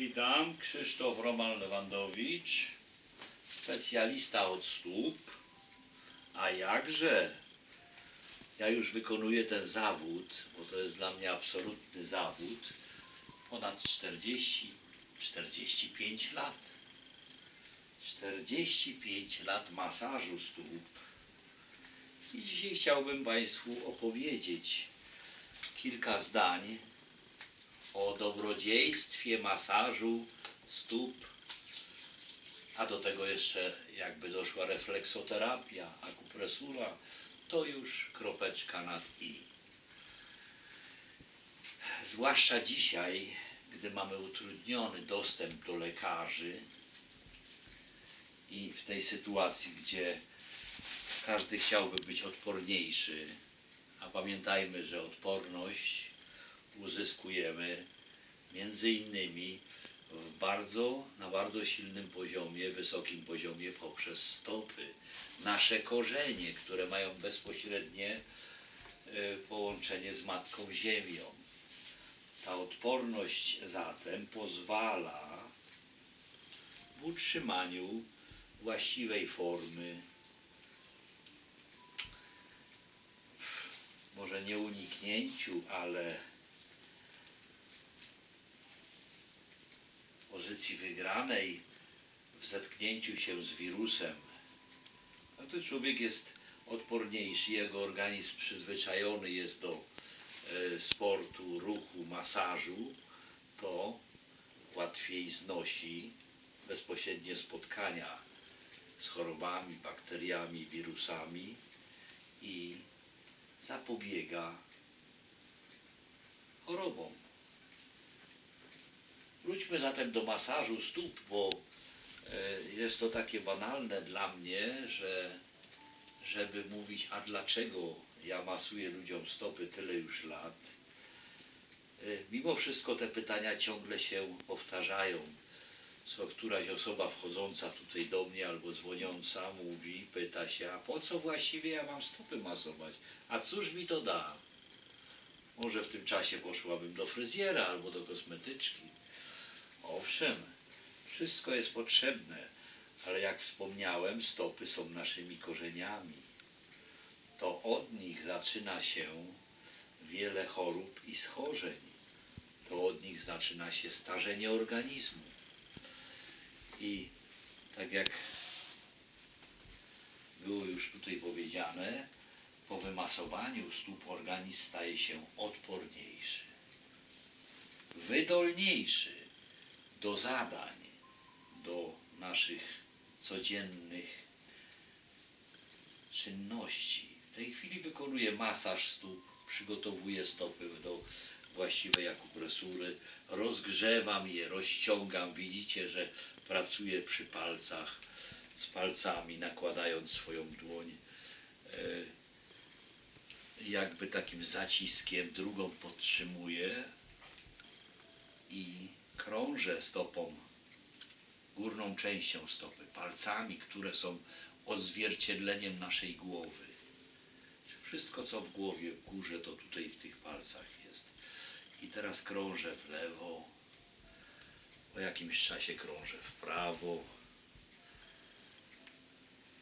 Witam, Krzysztof Roman Lewandowicz, specjalista od stóp. A jakże? Ja już wykonuję ten zawód, bo to jest dla mnie absolutny zawód. Ponad 40, 45 lat. 45 lat masażu stóp. I dzisiaj chciałbym Państwu opowiedzieć kilka zdań o dobrodziejstwie masażu stóp, a do tego jeszcze jakby doszła refleksoterapia, akupresura, to już kropeczka nad i. Zwłaszcza dzisiaj, gdy mamy utrudniony dostęp do lekarzy i w tej sytuacji, gdzie każdy chciałby być odporniejszy, a pamiętajmy, że odporność uzyskujemy między innymi w bardzo, na bardzo silnym poziomie, wysokim poziomie poprzez stopy. Nasze korzenie, które mają bezpośrednie e, połączenie z Matką Ziemią. Ta odporność zatem pozwala w utrzymaniu właściwej formy, może nie uniknięciu, ale pozycji wygranej w zetknięciu się z wirusem, no to człowiek jest odporniejszy, jego organizm przyzwyczajony jest do e, sportu, ruchu, masażu, to łatwiej znosi bezpośrednie spotkania z chorobami, bakteriami, wirusami i zapobiega chorobom. Wróćmy zatem do masażu stóp, bo e, jest to takie banalne dla mnie, że żeby mówić, a dlaczego ja masuję ludziom stopy tyle już lat, e, mimo wszystko te pytania ciągle się powtarzają. Co któraś osoba wchodząca tutaj do mnie albo dzwoniąca mówi, pyta się, a po co właściwie ja mam stopy masować? A cóż mi to da? Może w tym czasie poszłabym do fryzjera albo do kosmetyczki. Owszem, wszystko jest potrzebne, ale jak wspomniałem, stopy są naszymi korzeniami. To od nich zaczyna się wiele chorób i schorzeń. To od nich zaczyna się starzenie organizmu. I tak jak było już tutaj powiedziane, po wymasowaniu stóp organizm staje się odporniejszy, wydolniejszy do zadań, do naszych codziennych czynności. W tej chwili wykonuję masaż stóp, przygotowuję stopy do właściwej akupresury, rozgrzewam je, rozciągam. Widzicie, że pracuję przy palcach, z palcami, nakładając swoją dłoń e, jakby takim zaciskiem, drugą podtrzymuję i krążę stopą, górną częścią stopy, palcami, które są odzwierciedleniem naszej głowy. Wszystko, co w głowie, w górze, to tutaj w tych palcach jest. I teraz krążę w lewo, po jakimś czasie krążę w prawo,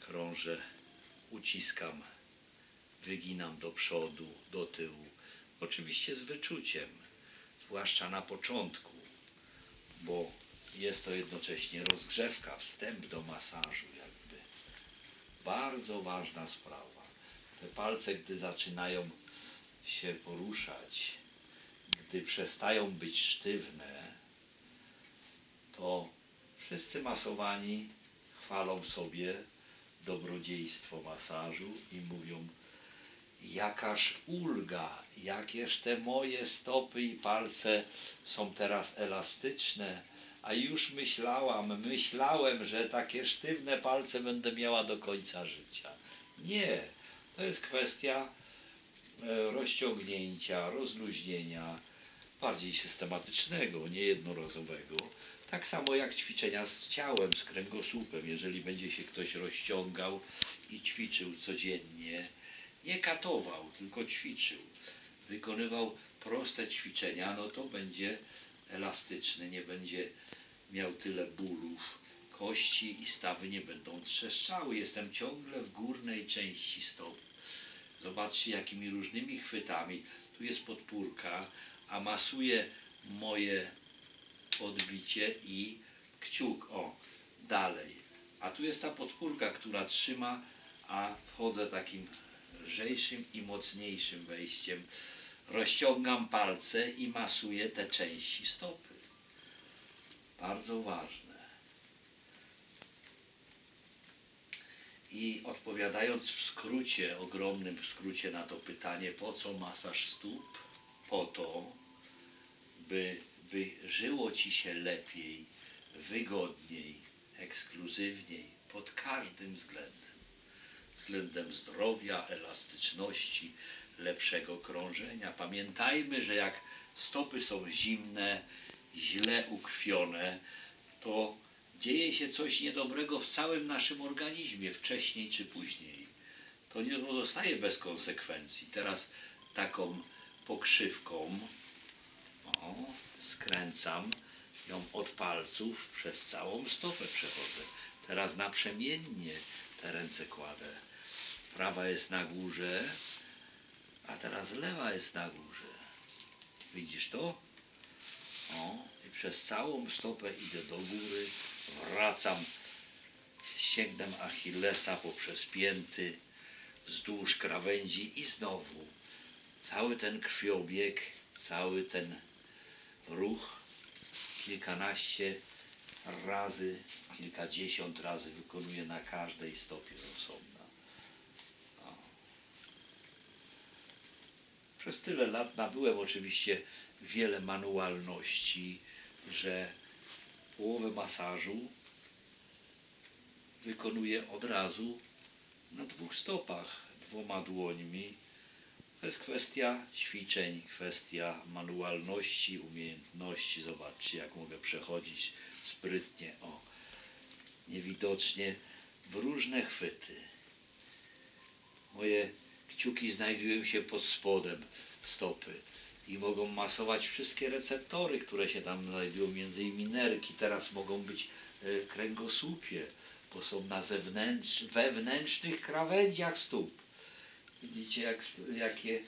krążę, uciskam, wyginam do przodu, do tyłu. Oczywiście z wyczuciem, zwłaszcza na początku bo jest to jednocześnie rozgrzewka, wstęp do masażu jakby. Bardzo ważna sprawa. Te palce, gdy zaczynają się poruszać, gdy przestają być sztywne, to wszyscy masowani chwalą sobie dobrodziejstwo masażu i mówią jakaż ulga, jakież te moje stopy i palce są teraz elastyczne, a już myślałam, myślałem, że takie sztywne palce będę miała do końca życia. Nie, to jest kwestia e, rozciągnięcia, rozluźnienia, bardziej systematycznego, nie jednorazowego. Tak samo jak ćwiczenia z ciałem, z kręgosłupem. Jeżeli będzie się ktoś rozciągał i ćwiczył codziennie, nie katował, tylko ćwiczył, wykonywał proste ćwiczenia, no to będzie elastyczny, nie będzie miał tyle bólów. Kości i stawy nie będą trzeszczały. Jestem ciągle w górnej części stop. Zobaczcie, jakimi różnymi chwytami. Tu jest podpórka, a masuje moje podbicie i kciuk. O, dalej. A tu jest ta podpórka, która trzyma, a wchodzę takim lżejszym i mocniejszym wejściem. Rozciągam palce i masuję te części stopy. Bardzo ważne. I odpowiadając w skrócie, ogromnym skrócie na to pytanie, po co masaż stóp? Po to, by, by żyło ci się lepiej, wygodniej, ekskluzywniej, pod każdym względem. Względem zdrowia, elastyczności, lepszego krążenia. Pamiętajmy, że jak stopy są zimne, źle ukrwione, to dzieje się coś niedobrego w całym naszym organizmie, wcześniej czy później. To nie pozostaje bez konsekwencji. Teraz taką pokrzywką o, skręcam ją od palców przez całą stopę przechodzę. Teraz naprzemiennie te ręce kładę. Prawa jest na górze, a teraz lewa jest na górze. Widzisz to? O, i przez całą stopę idę do góry, wracam ścięgnem Achillesa poprzez pięty, wzdłuż krawędzi i znowu cały ten krwiobieg, cały ten ruch kilkanaście razy, kilkadziesiąt razy wykonuję na każdej stopie osobna. O. Przez tyle lat nabyłem oczywiście wiele manualności, że połowę masażu wykonuję od razu na dwóch stopach, dwoma dłońmi. To jest kwestia ćwiczeń, kwestia manualności, umiejętności. Zobaczcie, jak mogę przechodzić sprytnie, o, niewidocznie w różne chwyty. Moje kciuki znajdują się pod spodem stopy i mogą masować wszystkie receptory, które się tam znajdują, między innymi nerki. Teraz mogą być e, kręgosłupie, bo są na zewnętrz, wewnętrznych krawędziach stóp. Widzicie, jak, jakie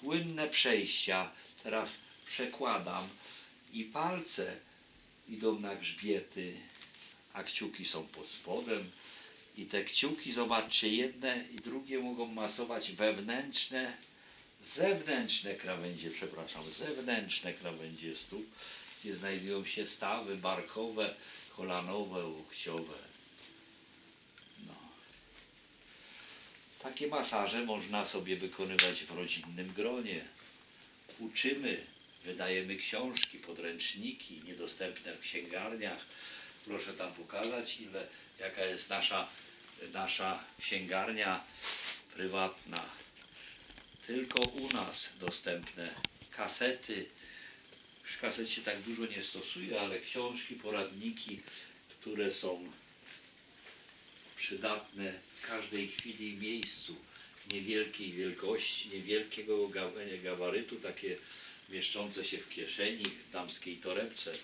płynne przejścia. Teraz przekładam i palce idą na grzbiety, a kciuki są pod spodem. I te kciuki, zobaczcie, jedne i drugie mogą masować wewnętrzne, zewnętrzne krawędzie, przepraszam, zewnętrzne krawędzie stóp, gdzie znajdują się stawy barkowe, kolanowe, łokciowe. No. Takie masaże można sobie wykonywać w rodzinnym gronie. Uczymy, wydajemy książki, podręczniki niedostępne w księgarniach. Proszę tam pokazać, ile, jaka jest nasza, nasza księgarnia prywatna. Tylko u nas dostępne kasety. Już kaset się tak dużo nie stosuje, ale książki, poradniki, które są przydatne w każdej chwili i miejscu. Niewielkiej wielkości, niewielkiego ga- gabarytu, takie mieszczące się w kieszeni, w damskiej torebce. E,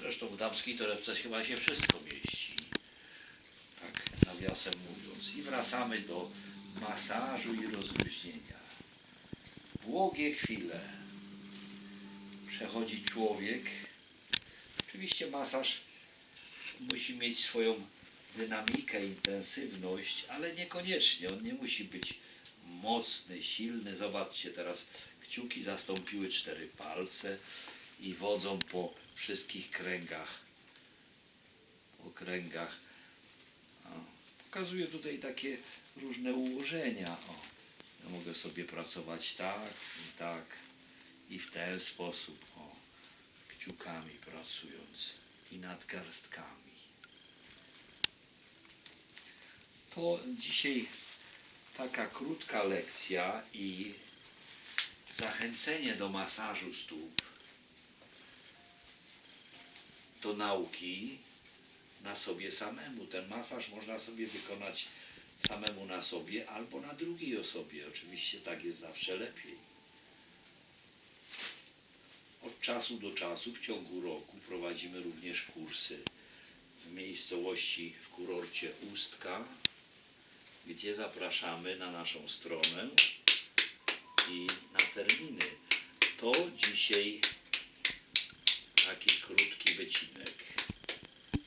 Zresztą w damskiej torebce chyba się wszystko mieści. Nawiasem mówiąc. I wracamy do masażu i rozluźnienia. Błogie chwile przechodzi człowiek. Oczywiście masaż musi mieć swoją dynamikę, intensywność, ale niekoniecznie. On nie musi być mocny, silny. Zobaczcie, teraz kciuki zastąpiły cztery palce i wodzą po wszystkich kręgach. Po kręgach. O, pokazuję tutaj takie różne ułożenia. O, ja mogę sobie pracować tak i tak i w ten sposób. O, kciukami pracując i nadgarstkami. To dzisiaj taka krótka lekcja i zachęcenie do masażu stóp, do nauki na sobie samemu. Ten masaż można sobie wykonać samemu na sobie albo na drugiej osobie. Oczywiście tak jest zawsze lepiej. Od czasu do czasu w ciągu roku prowadzimy również kursy w miejscowości w kurorcie Ustka, gdzie zapraszamy na naszą stronę i na terminy. To dzisiaj taki krótki wycinek